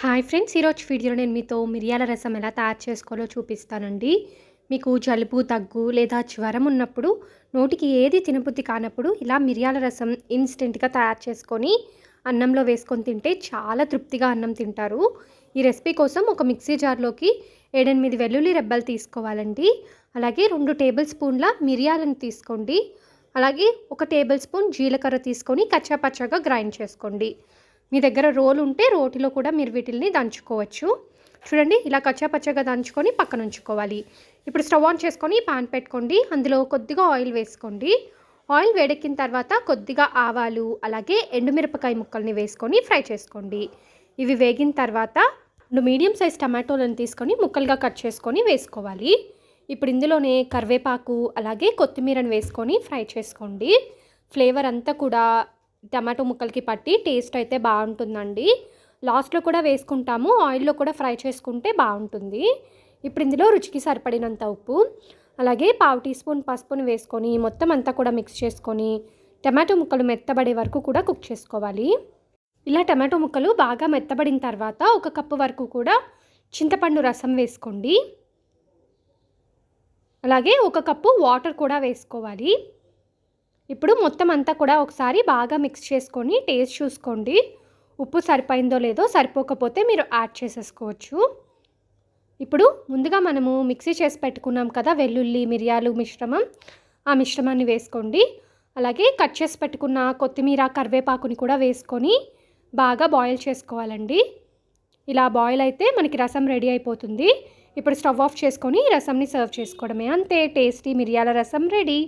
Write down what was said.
Hi friends ఈరోజు వీడియోలో నేను మీతో మిరియాల రసం ఎలా తయారు చేసుకోవాలో చూపిస్తానండి. మీకు జలుబు దగ్గు లేదా జ్వరం ఉన్నప్పుడు నోటికి ఏది తినబుద్ధి కానప్పుడు ఇలా మిరియాల రసం ఇన్స్టెంట్గా తయారు చేసుకొని అన్నంలో వేసుకొని తింటే చాలా తృప్తిగా అన్నం తింటారు. ఈ రెసిపీ కోసం ఒక మిక్సీ జార్లోకి ఏడెనిమిది వెల్లుల్లి రెబ్బలు తీసుకోవాలండి. అలాగే రెండు టేబుల్ స్పూన్ల మిరియాలను తీసుకోండి. అలాగే ఒక టేబుల్ స్పూన్ జీలకర్ర తీసుకొని కచ్చాపచ్చాగా గ్రైండ్ చేసుకోండి. మీ దగ్గర రోలు ఉంటే రోటిలో కూడా మీరు వీటిల్ని దంచుకోవచ్చు. చూడండి ఇలా కచ్చాపచ్చగా దంచుకొని పక్కన ఉంచుకోవాలి. ఇప్పుడు స్టవ్ ఆన్ చేసుకొని పాన్ పెట్టుకోండి. అందులో కొద్దిగా ఆయిల్ వేసుకోండి. ఆయిల్ వేడెక్కిన తర్వాత కొద్దిగా ఆవాలు అలాగే ఎండుమిరపకాయ ముక్కల్ని వేసుకొని ఫ్రై చేసుకోండి. ఇవి వేగిన తర్వాత రెండు మీడియం సైజ్ టమాటోలను తీసుకొని ముక్కలుగా కట్ చేసుకొని వేసుకోవాలి. ఇప్పుడు ఇందులోనే కరివేపాకు అలాగే కొత్తిమీరను వేసుకొని ఫ్రై చేసుకోండి. ఫ్లేవర్ అంతా కూడా టమాటో ముక్కలకి పట్టి టేస్ట్ అయితే బాగుంటుందండి. లాస్ట్లో కూడా వేసుకుంటాము. ఆయిల్లో కూడా ఫ్రై చేసుకుంటే బాగుంటుంది. ఇప్పుడు ఇందులో రుచికి సరిపడినంత ఉప్పు అలాగే పావు టీ స్పూన్ పసుపుని వేసుకొని మొత్తం అంతా కూడా మిక్స్ చేసుకొని టమాటో ముక్కలు మెత్తబడే వరకు కూడా కుక్ చేసుకోవాలి. ఇలా టమాటో ముక్కలు బాగా మెత్తబడిన తర్వాత ఒక కప్పు వరకు కూడా చింతపండు రసం వేసుకోండి. అలాగే ఒక కప్పు వాటర్ కూడా వేసుకోవాలి. ఇప్పుడు మొత్తం అంతా కూడా ఒకసారి బాగా మిక్స్ చేసుకొని టేస్ట్ చూసుకోండి. ఉప్పు సరిపోయిందో లేదో సరిపోకపోతే మీరు యాడ్ చేసేసుకోవచ్చు. ఇప్పుడు ముందుగా మనము మిక్సీ చేసి పెట్టుకున్నాం కదా వెల్లుల్లి మిరియాలు మిశ్రమం. ఆ మిశ్రమాన్ని వేసుకోండి. అలాగే కట్ చేసి పెట్టుకున్న కొత్తిమీర కరివేపాకుని కూడా వేసుకొని బాగా బాయిల్ చేసుకోవాలండి. ఇలా బాయిల్ అయితే మనకి రసం రెడీ అయిపోతుంది. ఇప్పుడు స్టవ్ ఆఫ్ చేసుకొని రసంని సర్వ్ చేసుకోవడమే. అంతే టేస్టీ మిరియాల రసం రెడీ.